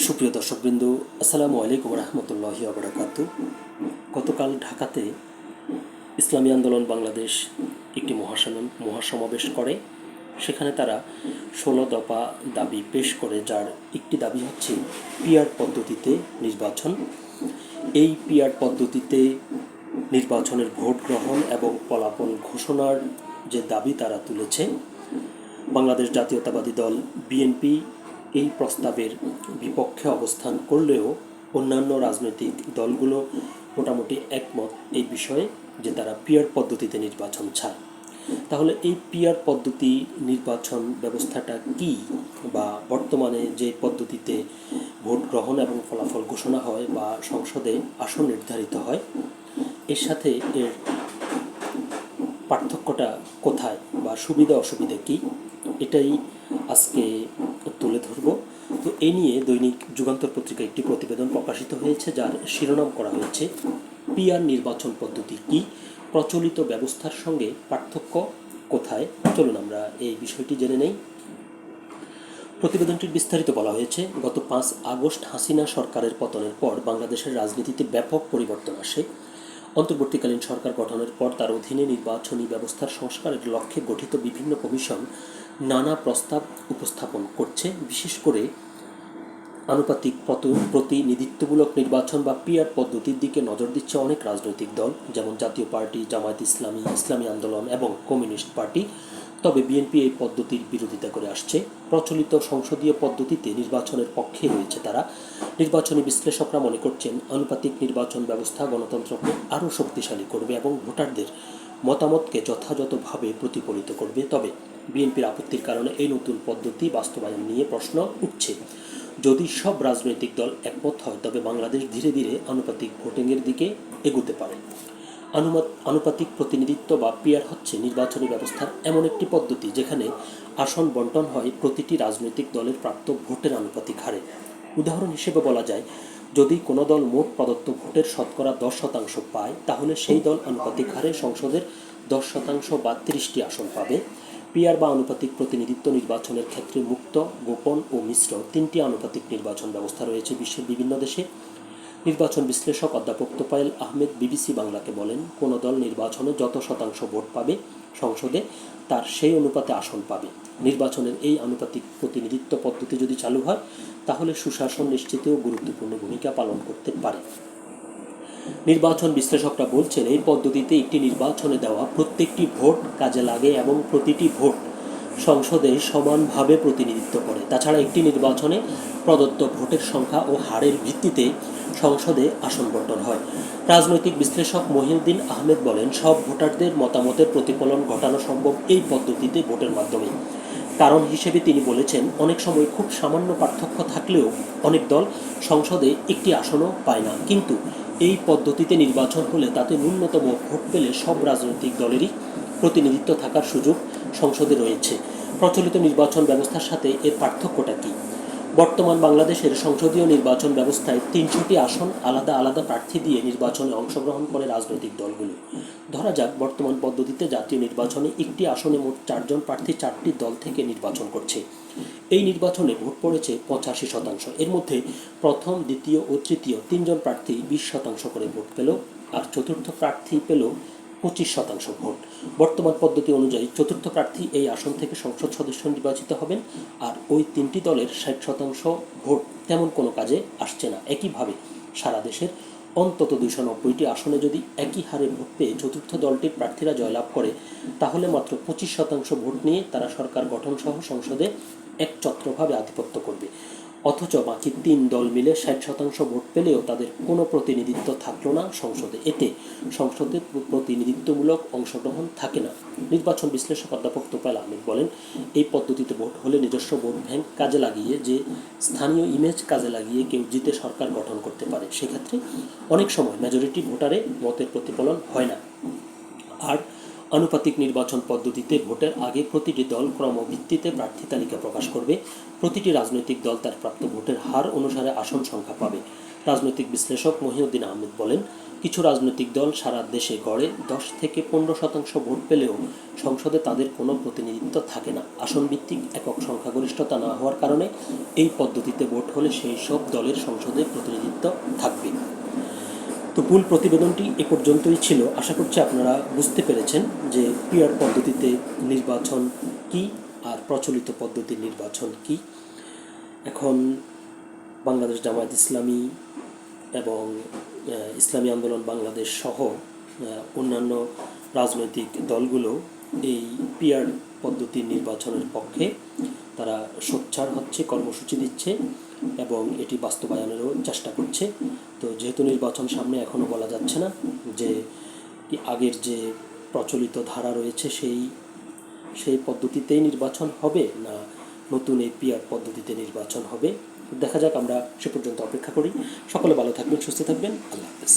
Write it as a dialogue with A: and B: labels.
A: সুপ্রিয় দর্শকবৃন্দ, আসসালামু আলাইকুম রহমতুল্লাহ আবরাকাত গতকাল ঢাকাতে ইসলামী আন্দোলন বাংলাদেশ একটি মহাসম মহাসমাবেশ করে। সেখানে তারা ষোলো দফা দাবি পেশ করে, যার একটি দাবি হচ্ছে পিয়ার পদ্ধতিতে নির্বাচন। এই পিআর পদ্ধতিতে নির্বাচনের ভোট গ্রহণ এবং ফলাফল ঘোষণার যে দাবি তারা তুলেছে, বাংলাদেশ জাতীয়তাবাদী দল বিএনপি এই প্রস্তাবের বিপক্ষে অবস্থান করলেও অন্যান্য রাজনৈতিক দলগুলো মোটামুটি একমত এই বিষয়ে যে তারা পিয়ার পদ্ধতিতে নির্বাচন চায়। তাহলে এই পিয়ার পদ্ধতি নির্বাচন ব্যবস্থাটা কি বা বর্তমানে যে পদ্ধতিতে ভোট গ্রহণ এবং ফলাফল ঘোষণা হয় বা সংসদে আসন নির্ধারিত হয়, এর সাথে এর পার্থক্যটা কোথায় বা সুবিধা অসুবিধা কি? এটাই আজকে তুলে ধরব। তো এ নিয়ে দৈনিক যুগান্তর পত্রিকায় একটি প্রতিবেদন প্রকাশিত হয়েছে, যার শিরোনাম করা হয়েছে, পিআর নির্বাচন পদ্ধতি কি? প্রচলিত ব্যবস্থার সঙ্গে পার্থক্য কোথায়? চলুন আমরা এই বিষয়টি জেনে নেই। প্রতিবেদনটির বিস্তারিত বলা হয়েছে, গত পাঁচ আগস্ট হাসিনা সরকারের পতনের পর বাংলাদেশের রাজনীতিতে ব্যাপক পরিবর্তন আসে। অন্তর্বর্তীকালীন সরকার গঠনের পর তার অধীনে নির্বাচনী ব্যবস্থার সংস্কারের লক্ষ্যে গঠিত বিভিন্ন কমিশন নানা প্রস্তাব উপস্থাপন করছে, বিশেষ করে আনুপাতিক পত- প্রতিনিধিত্বমূলক নির্বাচন বা পিআর পদ্ধতির দিকে নজর দিচ্ছে অনেক রাজনৈতিক দল, যেমন জাতীয় পার্টি, জামায়াত ইসলামী ইসলামী আন্দোলন এবং কমিউনিস্ট পার্টি। তবে বিএনপি এই পদ্ধতির বিরোধিতা করে আসছে। প্রচলিত সংসদীয় পদ্ধতিতে নির্বাচনের পক্ষে রয়েছে তারা। নির্বাচনী বিশ্লেষকরা মনে করছেন, আনুপাতিক নির্বাচন ব্যবস্থা গণতন্ত্রকে আরও শক্তিশালী করবে এবং ভোটারদের মতামতকে যথাযথভাবে প্রতিফলিত করবে। তবে বিএনপির আপত্তির কারণে এই নতুন পদ্ধতি বাস্তবায়ন নিয়ে প্রশ্ন উঠছে। যদি সব রাজনৈতিক দল একমত হয়, তবে বাংলাদেশ ধীরে ধীরে আনুপাতিক ভোটিংয়ের দিকে এগুতে পারে। আনুপাতিক প্রতিনিধিত্ব বা পিয়ার হচ্ছে নির্বাচনী ব্যবস্থার এমন একটি পদ্ধতি যেখানে আসন বন্টন হয় প্রতিটি রাজনৈতিক দলের প্রাপ্ত ভোটের আনুপাতিক হারে। উদাহরণ হিসেবে বলা যায়, যদি কোনো দল মোট প্রদত্ত ভোটের শতকরা দশ শতাংশ পায়, তাহলে সেই দল আনুপাতিক হারে সংসদের দশ শতাংশ বা তিরিশটি আসন পাবে। পিয়ার বা আনুপাতিক প্রতিনিধিত্ব নির্বাচনের ক্ষেত্রে মুক্ত, গোপন ও মিশ্র তিনটি আনুপাতিক নির্বাচন ব্যবস্থা রয়েছে বিশ্বের বিভিন্ন দেশে। নির্বাচন বিশ্লেষক অধ্যাপক তোপায়েল আহমেদ বিবিসি বাংলাকে বলেন, কোনো দল নির্বাচনে যত শতাংশ ভোট পাবে সংসদে, তার সেই অনুপাতে আসন পাবে। নির্বাচনের এই আনুপাতিক প্রতিনিধিত্ব পদ্ধতি যদি চালু হয়, তাহলে সুশাসন নিশ্চিতেও গুরুত্বপূর্ণ ভূমিকা পালন করতে পারে। নির্বাচন বিশ্লেষকরা বলছেন, এই পদ্ধতিতে একটি নির্বাচনে দেওয়া প্রত্যেকটি ভোট কাজে লাগে এবং প্রতিটি ভোট সংসদে সমানভাবে প্রতিনিধিত্ব করে। তাছাড়া একটি নির্বাচনে প্রদত্ত ভোটের সংখ্যা ও হারের ভিত্তিতে সংসদে আসন বন্টন হয়। রাজনৈতিক বিশ্লেষক মহিউদ্দিন আহমেদ বলেন, সব ভোটারদের মতামতের প্রতিফলন ঘটানো সম্ভব এই পদ্ধতিতে ভোটের মাধ্যমে। কারণ হিসেবে তিনি বলেছেন, অনেক সময় খুব সামান্য পার্থক্য থাকলেও অনেক দল সংসদে একটি আসনও পায় না। কিন্তু এই পদ্ধতিতে নির্বাচন হলে তাতে ন্যূনতম ভোট পেলে সব রাজনৈতিক দলেরই প্রতিনিধিত্ব থাকার সুযোগ সংসদে রয়েছে। প্রচলিত নির্বাচন ব্যবস্থার সাথে এর পার্থক্যটা কী? বর্তমান বাংলাদেশের সংসদীয় নির্বাচন ব্যবস্থায় তিনশোটি আসন আলাদা আলাদা প্রার্থী দিয়ে নির্বাচনে অংশগ্রহণ করে রাজনৈতিক দলগুলো। ধরা যাক, বর্তমান পদ্ধতিতে জাতীয় নির্বাচনে একটি আসনে মোট চারজন প্রার্থী চারটি দল থেকে নির্বাচন করছে। এই নির্বাচনে ভোট পড়েছে পঁচাশি শতাংশ। এর মধ্যে প্রথম, দ্বিতীয় ও তৃতীয় তিনজন প্রার্থী বিশ শতাংশ করে ভোট পেল, আর চতুর্থ প্রার্থী পেল পঁচিশ শতাংশ ভোট। বর্তমান পদ্ধতি অনুযায়ী চতুর্থ প্রার্থী এই আসন থেকে সংসদ সদস্য নির্বাচিত হবেন আর ওই তিনটি দলের ষাট শতাংশ ভোট তেমন কোনো কাজে আসছে না। একইভাবে সারা দেশের অন্তত দুশো নব্বইটি আসনে যদি একই হারে ভোট পেয়ে চতুর্থ দলটির প্রার্থীরা জয়লাভ করে, তাহলে মাত্র পঁচিশ শতাংশ ভোট নিয়ে তারা সরকার গঠন সহ সংসদে একচত্রভাবে আধিপত্য করবে। অথচ বাকি তিন দল মিলে ষাট শতাংশ ভোট পেলেও তাদের কোনো প্রতিনিধিত্ব থাকল না সংসদে। এতে সংসদে প্রতিনিধিত্বমূলক অংশগ্রহণ থাকে না। নির্বাচন বিশ্লেষক অধ্যাপক তোপাল আহমেদ বলেন, এই পদ্ধতিতে ভোট হলে নিজস্ব ভোট ব্যাংক কাজে লাগিয়ে যে স্থানীয় ইমেজ কাজে লাগিয়ে কেউ জিতে সরকার গঠন করতে পারে। সেক্ষেত্রে অনেক সময় মেজরিটি ভোটারে মতের প্রতিফলন হয় না। আর আনুপাতিক নির্বাচন পদ্ধতিতে ভোটের আগে প্রতিটি দল ক্রমভিত্তিতে প্রার্থী তালিকা প্রকাশ করবে। প্রতিটি রাজনৈতিক দল তার প্রাপ্ত ভোটের হার অনুসারে আসন সংখ্যা পাবে। রাজনৈতিক বিশ্লেষক মহিউদ্দিন আহমেদ বলেন, কিছু রাজনৈতিক দল সারা দেশে গড়ে দশ থেকে পনেরো শতাংশ ভোট পেলেও সংসদে তাদের কোনো প্রতিনিধিত্ব থাকে না। আসন ভিত্তিক একক সংখ্যাগরিষ্ঠতা না হওয়ার কারণে এই পদ্ধতিতে ভোট হলে সেই সব দলের সংসদে প্রতিনিধিত্ব থাকবে। তো মূল প্রতিবেদনটি এ পর্যন্তই ছিল। আশা করছি আপনারা বুঝতে পেরেছেন যে পিয়ার পদ্ধতিতে নির্বাচন কি আর প্রচলিত পদ্ধতির নির্বাচন কি। এখন বাংলাদেশ জামায়াত ইসলামী এবং ইসলামী আন্দোলন বাংলাদেশ সহ অন্যান্য রাজনৈতিক দলগুলো এই পিয়ার পদ্ধতির নির্বাচনের পক্ষে তারা সোচ্চার হচ্ছে, কর্মসূচি দিচ্ছে এবং এটি বাস্তবায়নেরও চেষ্টা করছে। তো যেহেতু নির্বাচন সামনে এখনও বলা যাচ্ছে না যে আগের যে প্রচলিত ধারা রয়েছে সেই সেই পদ্ধতিতেই নির্বাচন হবে না নতুন এই পিআর পদ্ধতিতে নির্বাচন হবে। দেখা যাক আমরা সে পর্যন্ত অপেক্ষা করি। সকলে ভালো থাকবেন, সুস্থ থাকবেন। আল্লাহ হাফেজ।